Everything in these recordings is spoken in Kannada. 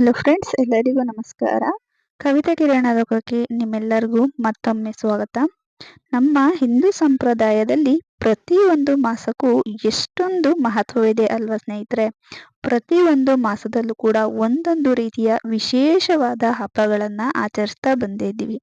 ಹಲೋ ಫ್ರೆಂಡ್ಸ್, ಎಲ್ಲರಿಗೂ ನಮಸ್ಕಾರ. ಕವಿತಾ ಕಿರಣ ಲೋಕಕ್ಕೆ ನಿಮ್ಮೆಲ್ಲರಿಗೂ ಮತ್ತೊಮ್ಮೆ ಸ್ವಾಗತ. ನಮ್ಮ ಹಿಂದೂ ಸಂಪ್ರದಾಯದಲ್ಲಿ ಪ್ರತಿಯೊಂದು ಮಾಸಕ್ಕೂ ಎಷ್ಟೊಂದು ಮಹತ್ವವಿದೆ ಅಲ್ವಾ ಸ್ನೇಹಿತರೆ? ಪ್ರತಿಯೊಂದು ಮಾಸದಲ್ಲೂ ಕೂಡ ಒಂದೊಂದು ರೀತಿಯ ವಿಶೇಷವಾದ ಹಬ್ಬಗಳನ್ನು ಆಚರಿಸ್ತಾ ಬಂದಿದ್ದೀವಿ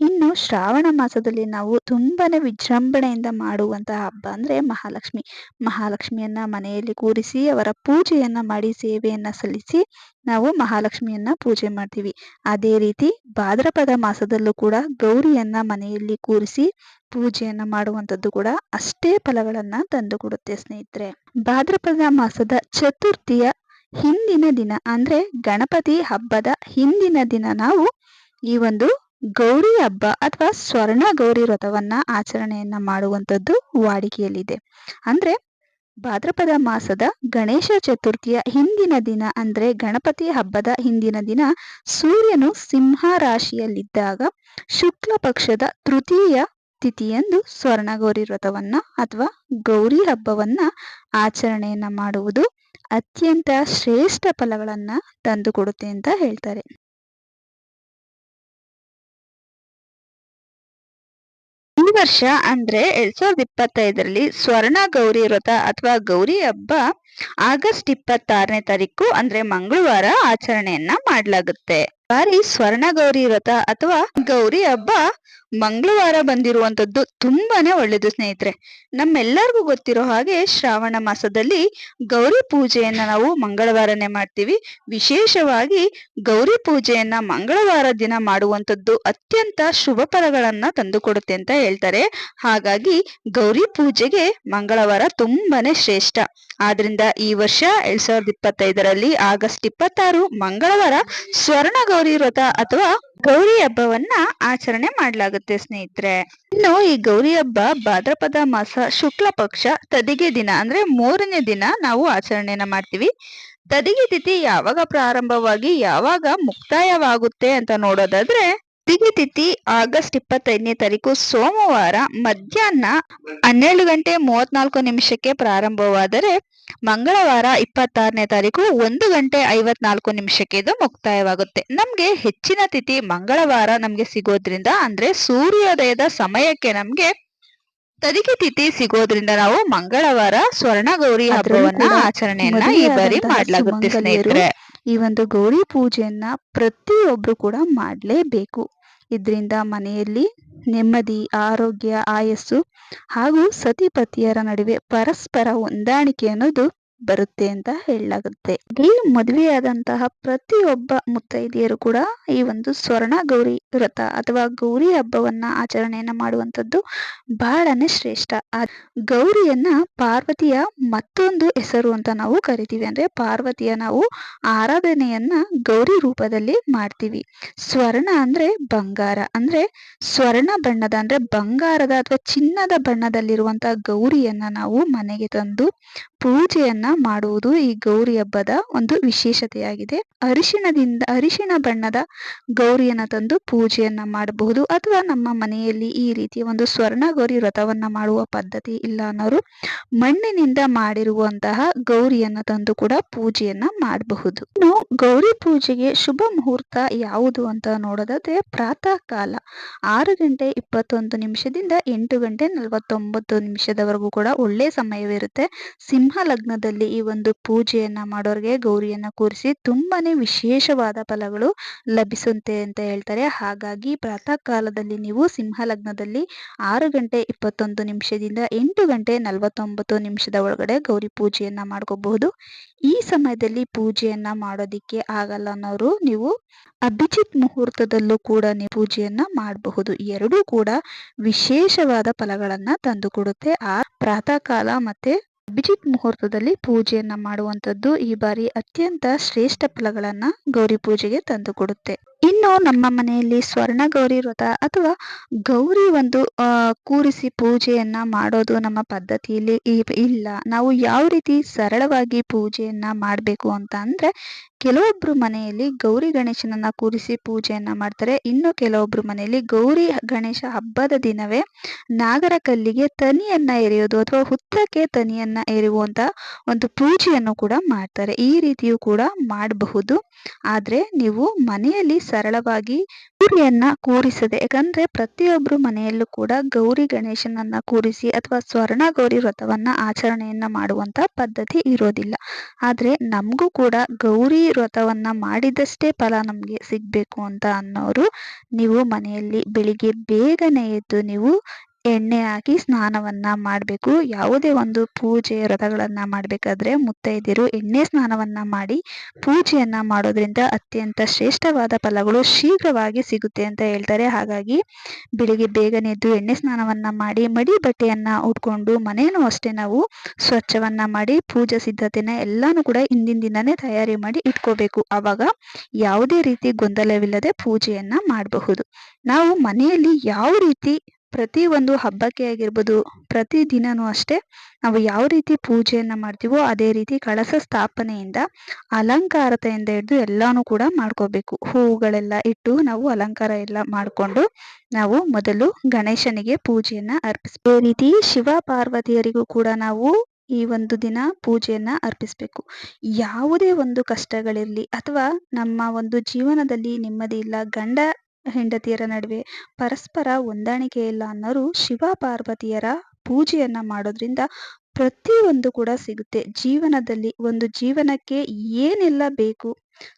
ಇನ್ನು ಶ್ರಾವಣ ಮಾಸದಲ್ಲಿ ನಾವು ತುಂಬಾ ವಿಜೃಂಭಣೆಯಿಂದ ಮಾಡುವಂತಹ ಹಬ್ಬ ಅಂದ್ರೆ ಮಹಾಲಕ್ಷ್ಮಿ. ಮಹಾಲಕ್ಷ್ಮಿಯನ್ನ ಮನೆಯಲ್ಲಿ ಕೂರಿಸಿ, ಅವರ ಪೂಜೆಯನ್ನು ಮಾಡಿ, ಸೇವೆಯನ್ನು ಸಲ್ಲಿಸಿ ನಾವು ಮಹಾಲಕ್ಷ್ಮಿಯನ್ನ ಪೂಜೆ ಮಾಡ್ತೀವಿ. ಅದೇ ರೀತಿ ಭಾದ್ರಪದ ಮಾಸದಲ್ಲೂ ಕೂಡ ಗೌರಿಯನ್ನ ಮನೆಯಲ್ಲಿ ಕೂರಿಸಿ ಪೂಜೆಯನ್ನ ಮಾಡುವಂಥದ್ದು ಕೂಡ ಅಷ್ಟೇ ಫಲಗಳನ್ನು ತಂದುಕೊಡುತ್ತೆ, ಸ್ನೇಹಿತರೆ. ಭಾದ್ರಪದ ಮಾಸದ ಚತುರ್ಥಿಯ ಹಿಂದಿನ ದಿನ ಅಂದ್ರೆ ಗಣಪತಿ ಹಬ್ಬದ ಹಿಂದಿನ ದಿನ ನಾವು ಈ ಒಂದು ಗೌರಿ ಹಬ್ಬ ಅಥವಾ ಸ್ವರ್ಣ ಗೌರಿ ವ್ರತವನ್ನು ಆಚರಣೆಯನ್ನ ಮಾಡುವಂಥದ್ದು ವಾಡಿಕೆಯಲ್ಲಿದೆ. ಅಂದ್ರೆ ಭಾದ್ರಪದ ಮಾಸದ ಗಣೇಶ ಚತುರ್ಥಿಯ ಹಿಂದಿನ ದಿನ ಅಂದ್ರೆ ಗಣಪತಿ ಹಬ್ಬದ ಹಿಂದಿನ ದಿನ ಸೂರ್ಯನು ಸಿಂಹ ರಾಶಿಯಲ್ಲಿದ್ದಾಗ ಶುಕ್ಲ ಪಕ್ಷದ ತೃತೀಯ ತಿಥಿಯಂದು ಸ್ವರ್ಣಗೌರಿ ವ್ರತವನ್ನ ಅಥವಾ ಗೌರಿ ಹಬ್ಬವನ್ನ ಆಚರಣೆಯನ್ನ ಮಾಡುವುದು ಅತ್ಯಂತ ಶ್ರೇಷ್ಠ ಫಲಗಳನ್ನ ತಂದುಕೊಡುತ್ತೆ ಅಂತ ಹೇಳ್ತಾರೆ. ಈ ವರ್ಷ ಅಂದ್ರೆ ಎರಡ್ ಸಾವಿರದ ಇಪ್ಪತ್ತೈದರಲ್ಲಿ ಸ್ವರ್ಣ ಗೌರಿ ವ್ರತ ಅಥವಾ ಗೌರಿ ಹಬ್ಬ ಆಗಸ್ಟ್ ಇಪ್ಪತ್ತಾರನೇ ತಾರೀಕು ಅಂದ್ರೆ ಮಂಗಳವಾರ ಆಚರಣೆಯನ್ನ ಮಾಡಲಾಗುತ್ತೆ. ಬಾರಿ ಸ್ವರ್ಣ ಗೌರಿ ವ್ರತ ಅಥವಾ ಗೌರಿ ಹಬ್ಬ ಮಂಗಳವಾರ ಬಂದಿರುವಂತದ್ದು ತುಂಬಾನೇ ಒಳ್ಳೇದು ಸ್ನೇಹಿತರೆ. ನಮ್ಮೆಲ್ಲರಿಗೂ ಗೊತ್ತಿರೋ ಹಾಗೆ ಶ್ರಾವಣ ಮಾಸದಲ್ಲಿ ಗೌರಿ ಪೂಜೆಯನ್ನ ನಾವು ಮಂಗಳವಾರನೇ ಮಾಡ್ತೀವಿ. ವಿಶೇಷವಾಗಿ ಗೌರಿ ಪೂಜೆಯನ್ನ ಮಂಗಳವಾರ ದಿನ ಮಾಡುವಂತದ್ದು ಅತ್ಯಂತ ಶುಭ ಫಲಗಳನ್ನ ತಂದುಕೊಡುತ್ತೆ ಅಂತ ಹೇಳ್ತಾರೆ. ಹಾಗಾಗಿ ಗೌರಿ ಪೂಜೆಗೆ ಮಂಗಳವಾರ ತುಂಬಾನೇ ಶ್ರೇಷ್ಠ. ಆದ್ರಿಂದ ಈ ವರ್ಷ ಎರಡ್ ಸಾವಿರದ ಇಪ್ಪತ್ತೈದರಲ್ಲಿ ಆಗಸ್ಟ್ ಇಪ್ಪತ್ತಾರು ಮಂಗಳವಾರ ಸ್ವರ್ಣ ಗೌರಿ ವ್ರತ ಅಥವಾ ಗೌರಿ ಹಬ್ಬವನ್ನ ಆಚರಣೆ ಮಾಡಲಾಗುತ್ತೆ ಸ್ನೇಹಿತರೆ. ಇನ್ನು ಈ ಗೌರಿ ಹಬ್ಬ ಭಾದ್ರಪದ ಮಾಸ ಶುಕ್ಲ ಪಕ್ಷ ತದಿಗೆ ದಿನ ಅಂದ್ರೆ ಮೂರನೇ ದಿನ ನಾವು ಆಚರಣೆಯನ್ನ ಮಾಡ್ತೀವಿ. ತದಿಗೆ ತಿಥಿ ಯಾವಾಗ ಪ್ರಾರಂಭವಾಗಿ ಯಾವಾಗ ಮುಕ್ತಾಯವಾಗುತ್ತೆ ಅಂತ ನೋಡೋದಾದ್ರೆ ತದಿಗೆ ತಿಥಿ ಆಗಸ್ಟ್ ಇಪ್ಪತ್ತೈದನೇ ತಾರೀಕು ಸೋಮವಾರ ಮಧ್ಯಾಹ್ನ ಹನ್ನೆರಡು ಗಂಟೆ ಮೂವತ್ನಾಲ್ಕು ನಿಮಿಷಕ್ಕೆ ಪ್ರಾರಂಭವಾದರೆ ಮಂಗಳವಾರ ಇಪ್ಪತ್ತಾರನೇ ತಾರೀಕು ಒಂದು ಗಂಟೆ ಐವತ್ನಾಲ್ಕು ನಿಮಿಷಕ್ಕೆ ಇದು ಮುಕ್ತಾಯವಾಗುತ್ತೆ. ನಮ್ಗೆ ಹೆಚ್ಚಿನ ತಿಥಿ ಮಂಗಳವಾರ ನಮ್ಗೆ ಸಿಗೋದ್ರಿಂದ ಅಂದ್ರೆ ಸೂರ್ಯೋದಯದ ಸಮಯಕ್ಕೆ ನಮ್ಗೆ ತದಿಕೆ ತಿಥಿ ಸಿಗೋದ್ರಿಂದ ನಾವು ಮಂಗಳವಾರ ಸ್ವರ್ಣ ಗೌರಿ ಹಬ್ಬವನ್ನ ಆಚರಣೆಯನ್ನ ಈ ಬಾರಿ ಮಾಡ್ಲಾಗುತ್ತೆ ಸ್ನೇಹಿತರೆ. ಈ ಒಂದು ಗೌರಿ ಪೂಜೆಯನ್ನ ಪ್ರತಿಯೊಬ್ರು ಕೂಡ ಮಾಡ್ಲೇಬೇಕು. ಇದರಿಂದ ಮನೆಯಲ್ಲಿ ನೆಮ್ಮದಿ ಆರೋಗ್ಯ ಆಯಸ್ಸು ಹಾಗೂ ಸತಿಪತಿಯರ ನಡುವೆ ಪರಸ್ಪರ ಹೊಂದಾಣಿಕೆ ಅನ್ನೋದು ಬರುತ್ತೆ ಅಂತ ಹೇಳಲಾಗುತ್ತೆ. ಈ ಮದುವೆಯಾದಂತಹ ಪ್ರತಿಯೊಬ್ಬ ಮುತ್ತೈದೆಯರು ಕೂಡ ಈ ಒಂದು ಸ್ವರ್ಣ ಗೌರಿ ವ್ರತ ಅಥವಾ ಗೌರಿ ಹಬ್ಬವನ್ನ ಆಚರಣೆಯನ್ನ ಮಾಡುವಂಥದ್ದು ಬಹಳನೇ ಶ್ರೇಷ್ಠ. ಗೌರಿಯನ್ನ ಪಾರ್ವತಿಯ ಮತ್ತೊಂದು ಹೆಸರು ಅಂತ ನಾವು ಕರಿತೀವಿ. ಅಂದ್ರೆ ಪಾರ್ವತಿಯ ನಾವು ಆರಾಧನೆಯನ್ನ ಗೌರಿ ರೂಪದಲ್ಲಿ ಮಾಡ್ತೀವಿ. ಸ್ವರ್ಣ ಅಂದ್ರೆ ಬಂಗಾರ. ಅಂದ್ರೆ ಸ್ವರ್ಣ ಬಣ್ಣದ ಅಂದ್ರೆ ಬಂಗಾರದ ಅಥವಾ ಚಿನ್ನದ ಬಣ್ಣದಲ್ಲಿರುವಂತಹ ಗೌರಿಯನ್ನ ನಾವು ಮನೆಗೆ ತಂದು ಪೂಜೆಯನ್ನ ಮಾಡುವುದು ಈ ಗೌರಿ ಹಬ್ಬದ ಒಂದು ವಿಶೇಷತೆಯಾಗಿದೆ. ಅರಿಶಿಣದಿಂದ, ಅರಿಶಿಣ ಬಣ್ಣದ ಗೌರಿಯನ್ನ ತಂದು ಪೂಜೆಯನ್ನ ಮಾಡಬಹುದು ಅಥವಾ ನಮ್ಮ ಮನೆಯಲ್ಲಿ ಈ ರೀತಿಯ ಒಂದು ಸ್ವರ್ಣ ಗೌರಿ ವ್ರತವನ್ನ ಮಾಡುವ ಪದ್ಧತಿ ಇಲ್ಲ ಅನ್ನೋರು ಮಣ್ಣಿನಿಂದ ಮಾಡಿರುವಂತಹ ಗೌರಿಯನ್ನ ತಂದು ಕೂಡ ಪೂಜೆಯನ್ನ ಮಾಡಬಹುದು. ಇನ್ನು ಗೌರಿ ಪೂಜೆಗೆ ಶುಭ ಮುಹೂರ್ತ ಯಾವುದು ಅಂತ ನೋಡೋದಾದ್ರೆ ಪ್ರಾತಃ ಕಾಲ ಆರು ಗಂಟೆ ಇಪ್ಪತ್ತೊಂದು ನಿಮಿಷದಿಂದ ಎಂಟು ಗಂಟೆ ನಲವತ್ತೊಂಬತ್ತು ನಿಮಿಷದವರೆಗೂ ಕೂಡ ಒಳ್ಳೆ ಸಮಯವಿರುತ್ತೆ. ಸಿಂಹ ಲಗ್ನದಲ್ಲಿ ಈ ಒಂದು ಪೂಜೆಯನ್ನ ಮಾಡೋರಿಗೆ ಗೌರಿಯನ್ನ ಕೂರಿಸಿ ತುಂಬಾನೇ ವಿಶೇಷವಾದ ಫಲಗಳು ಲಭಿಸುತ್ತೆ ಅಂತ ಹೇಳ್ತಾರೆ. ಹಾಗಾಗಿ ಪ್ರಾತಃ ಕಾಲದಲ್ಲಿ ನೀವು ಸಿಂಹ ಲಗ್ನದಲ್ಲಿ ಆರು ಗಂಟೆ ಇಪ್ಪತ್ತೊಂದು ನಿಮಿಷದಿಂದ ಎಂಟು ಗಂಟೆ ನಲವತ್ತೊಂಬತ್ತು ನಿಮಿಷದ ಒಳಗಡೆ ಗೌರಿ ಪೂಜೆಯನ್ನ ಮಾಡ್ಕೋಬಹುದು. ಈ ಸಮಯದಲ್ಲಿ ಪೂಜೆಯನ್ನ ಮಾಡೋದಿಕ್ಕೆ ಆಗಲ್ಲ ಅನ್ನೋರು ನೀವು ಅಭಿಜಿತ್ ಮುಹೂರ್ತದಲ್ಲೂ ಕೂಡ ನೀವು ಪೂಜೆಯನ್ನ ಮಾಡಬಹುದು. ಎರಡೂ ಕೂಡ ವಿಶೇಷವಾದ ಫಲಗಳನ್ನ ತಂದುಕೊಡುತ್ತೆ ಆ ಪ್ರಾತಃ ಕಾಲ ಮತ್ತೆ ಅಭಿಜಿತ್ ಮುಹೂರ್ತದಲ್ಲಿ ಪೂಜೆಯನ್ನು ಮಾಡುವಂಥದ್ದು ಈ ಬಾರಿ ಅತ್ಯಂತ ಶ್ರೇಷ್ಠ ಫಲಗಳನ್ನು ಗೌರಿ ಪೂಜೆಗೆ ತಂದುಕೊಡುತ್ತೆ ಇನ್ನು ನಮ್ಮ ಮನೆಯಲ್ಲಿ ಸ್ವರ್ಣ ಗೌರಿ ವ್ರತ ಅಥವಾ ಗೌರಿ ಒಂದು ಕೂರಿಸಿ ಪೂಜೆಯನ್ನ ಮಾಡೋದು ನಮ್ಮ ಪದ್ಧತಿಯಲ್ಲಿ ಇಲ್ಲ. ನಾವು ಯಾವ ರೀತಿ ಸರಳವಾಗಿ ಪೂಜೆಯನ್ನ ಮಾಡಬೇಕು ಅಂತ ಅಂದ್ರೆ, ಕೆಲವೊಬ್ರು ಮನೆಯಲ್ಲಿ ಗೌರಿ ಗಣೇಶನನ್ನ ಕೂರಿಸಿ ಪೂಜೆಯನ್ನ ಮಾಡ್ತಾರೆ. ಇನ್ನು ಕೆಲವೊಬ್ರು ಮನೆಯಲ್ಲಿ ಗೌರಿ ಗಣೇಶ ಹಬ್ಬದ ದಿನವೇ ನಾಗರ ಕಲ್ಲಿಗೆ ತನಿಯನ್ನ ಎರೆಯೋದು ಅಥವಾ ಹುತ್ತಕ್ಕೆ ತನಿಯನ್ನ ಎರೆಯುವಂತ ಒಂದು ಪೂಜೆಯನ್ನು ಕೂಡ ಮಾಡ್ತಾರೆ. ಈ ರೀತಿಯೂ ಕೂಡ ಮಾಡಬಹುದು. ಆದ್ರೆ ನೀವು ಮನೆಯಲ್ಲಿ ಸರಳವಾಗಿ ಗೌರಿಯನ್ನ ಕೂರಿಸದೆ, ಯಾಕಂದ್ರೆ ಪ್ರತಿಯೊಬ್ರು ಮನೆಯಲ್ಲೂ ಕೂಡ ಗೌರಿ ಗಣೇಶನನ್ನ ಕೂರಿಸಿ ಅಥವಾ ಸ್ವರ್ಣ ಗೌರಿ ವ್ರತವನ್ನ ಆಚರಣೆಯನ್ನ ಮಾಡುವಂತ ಪದ್ಧತಿ ಇರೋದಿಲ್ಲ. ಆದ್ರೆ ನಮಗೂ ಕೂಡ ಗೌರಿ ವ್ರತವನ್ನ ಮಾಡಿದಷ್ಟೇ ಫಲ ನಮ್ಗೆ ಸಿಗ್ಬೇಕು ಅಂತ ಅನ್ನೋರು ನೀವು ಮನೆಯಲ್ಲಿ ಬೆಳಿಗ್ಗೆ ಬೇಗನೆ ಎದ್ದು ನೀವು ಎಣ್ಣೆ ಹಾಕಿ ಸ್ನಾನವನ್ನ ಮಾಡಬೇಕು. ಯಾವುದೇ ಒಂದು ಪೂಜೆ ವ್ರತಗಳನ್ನ ಮಾಡಬೇಕಾದ್ರೆ ಮುತ್ತೈದೆಯರು ಎಣ್ಣೆ ಸ್ನಾನವನ್ನ ಮಾಡಿ ಪೂಜೆಯನ್ನ ಮಾಡೋದ್ರಿಂದ ಅತ್ಯಂತ ಶ್ರೇಷ್ಠವಾದ ಫಲಗಳು ಶೀಘ್ರವಾಗಿ ಸಿಗುತ್ತೆ ಅಂತ ಹೇಳ್ತಾರೆ. ಹಾಗಾಗಿ ಬೆಳಿಗ್ಗೆ ಬೇಗನೆ ಎದ್ದು ಎಣ್ಣೆ ಸ್ನಾನವನ್ನ ಮಾಡಿ ಮಡಿ ಬಟ್ಟೆಯನ್ನ ಉಟ್ಕೊಂಡು ಮನೆಯನ್ನು ಅಷ್ಟೇ ನಾವು ಸ್ವಚ್ಛವನ್ನ ಮಾಡಿ ಪೂಜಾ ಸಿದ್ಧತೆನ ಎಲ್ಲಾನು ಕೂಡ ಹಿಂದಿನ ದಿನನೇ ತಯಾರಿ ಮಾಡಿ ಇಟ್ಕೋಬೇಕು. ಆವಾಗ ಯಾವುದೇ ರೀತಿ ಗೊಂದಲವಿಲ್ಲದೆ ಪೂಜೆಯನ್ನ ಮಾಡಬಹುದು. ನಾವು ಮನೆಯಲ್ಲಿ ಯಾವ ರೀತಿ ಪ್ರತಿ ಒಂದು ಹಬ್ಬಕ್ಕೆ ಆಗಿರ್ಬೋದು, ಪ್ರತಿ ದಿನವೂ ಅಷ್ಟೇ ನಾವು ಯಾವ ರೀತಿ ಪೂಜೆಯನ್ನು ಮಾಡ್ತೀವೋ ಅದೇ ರೀತಿ ಕಳಸ ಸ್ಥಾಪನೆಯಿಂದ ಅಲಂಕಾರತೆಯಿಂದ ಹಿಡಿದು ಎಲ್ಲನೂ ಕೂಡ ಮಾಡ್ಕೋಬೇಕು. ಹೂವುಗಳೆಲ್ಲ ಇಟ್ಟು ನಾವು ಅಲಂಕಾರ ಎಲ್ಲ ಮಾಡಿಕೊಂಡು ನಾವು ಮೊದಲು ಗಣೇಶನಿಗೆ ಪೂಜೆಯನ್ನು ಅರ್ಪಿಸ್ಬೇಕು. ಅದೇ ರೀತಿ ಶಿವ ಪಾರ್ವತಿಯರಿಗೂ ಕೂಡ ನಾವು ಈ ಒಂದು ದಿನ ಪೂಜೆಯನ್ನ ಅರ್ಪಿಸ್ಬೇಕು. ಯಾವುದೇ ಒಂದು ಕಷ್ಟಗಳಿರಲಿ ಅಥವಾ ನಮ್ಮ ಒಂದು ಜೀವನದಲ್ಲಿ ನೆಮ್ಮದಿ ಇಲ್ಲ, ಗಂಡ ಹೆಂಡತಿಯರ ನಡುವೆ ಪರಸ್ಪರ ಹೊಂದಾಣಿಕೆ ಇಲ್ಲ ಅನ್ನೋರು ಶಿವ ಪಾರ್ವತಿಯರ ಪೂಜೆಯನ್ನ ಮಾಡೋದ್ರಿಂದ ಪ್ರತಿಯೊಂದು ಕೂಡ ಸಿಗುತ್ತೆ. ಜೀವನದಲ್ಲಿ ಒಂದು ಜೀವನಕ್ಕೆ ಏನೆಲ್ಲ ಬೇಕು.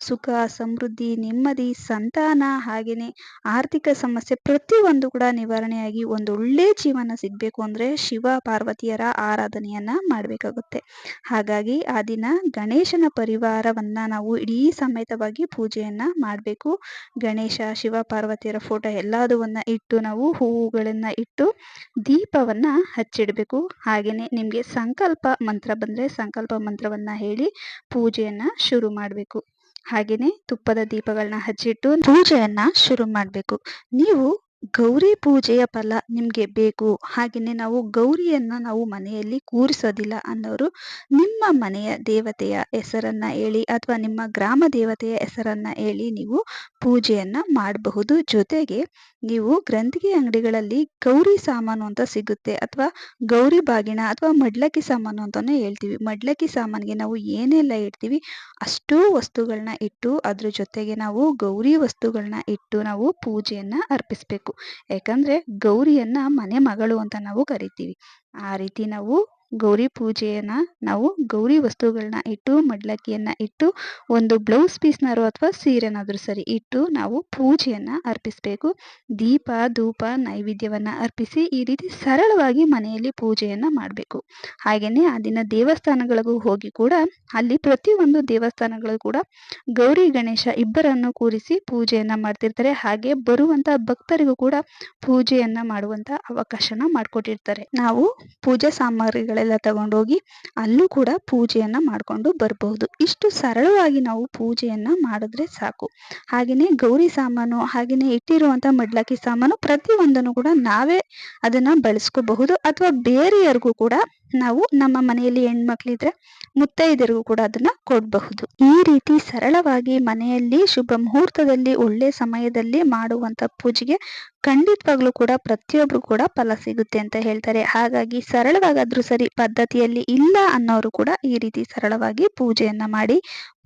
ಸುಖ, ಸಮೃದ್ಧಿ, ನೆಮ್ಮದಿ, ಸಂತಾನ ಹಾಗೆಯೇ ಆರ್ಥಿಕ ಸಮಸ್ಯೆ ಪ್ರತಿಯೊಂದು ಕೂಡ ನಿವಾರಣೆಯಾಗಿ ಒಂದು ಒಳ್ಳೆ ಜೀವನ ಸಿಗಬೇಕು ಅಂದ್ರೆ ಶಿವ ಪಾರ್ವತಿಯರ ಆರಾಧನೆಯನ್ನ ಮಾಡಬೇಕಾಗುತ್ತೆ. ಹಾಗಾಗಿ ಆ ದಿನ ಗಣೇಶನ ಪರಿವಾರವನ್ನ ನಾವು ಇಡೀ ಸಮೇತವಾಗಿ ಪೂಜೆಯನ್ನ ಮಾಡಬೇಕು. ಗಣೇಶ, ಶಿವ ಪಾರ್ವತಿಯರ ಫೋಟೋ ಎಲ್ಲದವನ್ನ ಇಟ್ಟು ನಾವು ಹೂವುಗಳನ್ನ ಇಟ್ಟು ದೀಪವನ್ನ ಹಚ್ಚಿಡಬೇಕು. ಹಾಗೆಯೇ ನಿಮಗೆ ಸಂಕಲ್ಪ ಮಂತ್ರ ಬಂದ್ರೆ ಸಂಕಲ್ಪ ಮಂತ್ರವನ್ನ ಹೇಳಿ ಪೂಜೆಯನ್ನ ಶುರು ಮಾಡಬೇಕು. ಹಾಗೆಯೇ ತುಪ್ಪದ ದೀಪಗಳನ್ನ ಹಚ್ಚಿಟ್ಟು ಪೂಜೆಯನ್ನ ಶುರು ಮಾಡಬೇಕು. ನೀವು ಗೌರಿ ಪೂಜೆಯ ಫಲ ನಿಮಗೆ ಬೇಕು. ಹಾಗೆಯೇ ನಾವು ಗೌರಿಯನ್ನ ನಾವು ಮನೆಯಲ್ಲಿ ಕೂರಿಸೋದಿಲ್ಲ ಅನ್ನೋರು ನಿಮ್ಮ ಮನೆಯ ದೇವತೆಯ ಹೆಸರನ್ನ ಹೇಳಿ ಅಥವಾ ನಿಮ್ಮ ಗ್ರಾಮ ದೇವತೆಯ ಹೆಸರನ್ನ ಹೇಳಿ ನೀವು ಪೂಜೆಯನ್ನ ಮಾಡಬಹುದು. ಜೊತೆಗೆ ನೀವು ಗ್ರಂಥಿಗೆ ಅಂಗಡಿಗಳಲ್ಲಿ ಗೌರಿ ಸಾಮಾನು ಅಂತ ಸಿಗುತ್ತೆ ಅಥವಾ ಗೌರಿ ಬಾಗಿಣ ಅಥವಾ ಮಡ್ಲಕ್ಕಿ ಸಾಮಾನು ಅಂತಾನೆ ಹೇಳ್ತೀವಿ. ಮಡ್ಲಕ್ಕಿ ಸಾಮಾನಿಗೆ ನಾವು ಏನೆಲ್ಲ ಇಡ್ತೀವಿ ಅಷ್ಟೂ ವಸ್ತುಗಳನ್ನ ಇಟ್ಟು ಅದ್ರ ಜೊತೆಗೆ ನಾವು ಗೌರಿ ವಸ್ತುಗಳನ್ನ ಇಟ್ಟು ನಾವು ಪೂಜೆಯನ್ನ ಅರ್ಪಿಸ್ಬೇಕು. ಯಾಕಂದ್ರೆ ಗೌರಿಯನ್ನ ಮನೆ ಮಗಳು ಅಂತ ನಾವು ಕರಿತೀವಿ. ಆ ರೀತಿ ನಾವು ಗೌರಿ ಪೂಜೆಯನ್ನ ನಾವು ಗೌರಿ ವಸ್ತುಗಳನ್ನ ಇಟ್ಟು, ಮಡ್ಲಕ್ಕಿಯನ್ನ ಇಟ್ಟು, ಒಂದು ಬ್ಲೌಸ್ ಪೀಸ್ನಾರು ಅಥವಾ ಸೀರೆನಾದರೂ ಸರಿ ಇಟ್ಟು ನಾವು ಪೂಜೆಯನ್ನ ಅರ್ಪಿಸಬೇಕು. ದೀಪ, ಧೂಪ, ನೈವೇದ್ಯವನ್ನ ಅರ್ಪಿಸಿ ಈ ರೀತಿ ಸರಳವಾಗಿ ಮನೆಯಲ್ಲಿ ಪೂಜೆಯನ್ನ ಮಾಡಬೇಕು. ಹಾಗೆಯೇ ಆ ದಿನ ದೇವಸ್ಥಾನಗಳಿಗೂ ಹೋಗಿ ಕೂಡ ಅಲ್ಲಿ ಪ್ರತಿಯೊಂದು ದೇವಸ್ಥಾನಗಳು ಕೂಡ ಗೌರಿ, ಗಣೇಶ ಇಬ್ಬರನ್ನು ಕೂರಿಸಿ ಪೂಜೆಯನ್ನ ಮಾಡ್ತಿರ್ತಾರೆ. ಹಾಗೆ ಬರುವಂತ ಭಕ್ತರಿಗೂ ಕೂಡ ಪೂಜೆಯನ್ನ ಮಾಡುವಂತ ಅವಕಾಶನ ಮಾಡಿಕೊಟ್ಟಿರ್ತಾರೆ. ನಾವು ಪೂಜಾ ಸಾಮಗ್ರಿಗಳ ಎಲ್ಲ ತಗೊಂಡೋಗಿ ಅಲ್ಲೂ ಕೂಡ ಪೂಜೆಯನ್ನ ಮಾಡಿಕೊಂಡು ಬರ್ಬೋದು ಇಷ್ಟು ಸರಳವಾಗಿ ನಾವು ಪೂಜೆಯನ್ನ ಮಾಡಿದ್ರೆ ಸಾಕು. ಹಾಗೆಯೇ ಗೌರಿ ಸಾಮಾನು ಹಾಗೆಯೇ ಇಟ್ಟಿರುವಂತ ಮಡ್ಲಕ್ಕಿ ಸಾಮಾನು ಪ್ರತಿಯೊಂದನ್ನು ಕೂಡ ನಾವೇ ಅದನ್ನ ಬಳಸ್ಕೋಬಹುದು. ಅಥವಾ ಬೇರೆಯವ್ರಿಗೂ ಕೂಡ ನಾವು ನಮ್ಮ ಮನೆಯಲ್ಲಿ ಹೆಣ್ಮಕ್ಳಿದ್ರೆ ಮುತ್ತೈದರಿಗೂ ಕೂಡ ಅದನ್ನ ಕೊಡಬಹುದು. ಈ ರೀತಿ ಸರಳವಾಗಿ ಮನೆಯಲ್ಲಿ ಶುಭ ಮುಹೂರ್ತದಲ್ಲಿ, ಒಳ್ಳೆ ಸಮಯದಲ್ಲಿ ಮಾಡುವಂತ ಪೂಜೆಗೆ ಖಂಡಿತವಾಗ್ಲೂ ಕೂಡ ಪ್ರತಿಯೊಬ್ರು ಕೂಡ ಫಲ ಸಿಗುತ್ತೆ ಅಂತ ಹೇಳ್ತಾರೆ. ಹಾಗಾಗಿ ಸರಳವಾಗಾದ್ರೂ ಸರಿ ಪದ್ಧತಿಯಲ್ಲಿ ಇಲ್ಲ ಅನ್ನೋರು ಕೂಡ ಈ ರೀತಿ ಸರಳವಾಗಿ ಪೂಜೆಯನ್ನ ಮಾಡಿ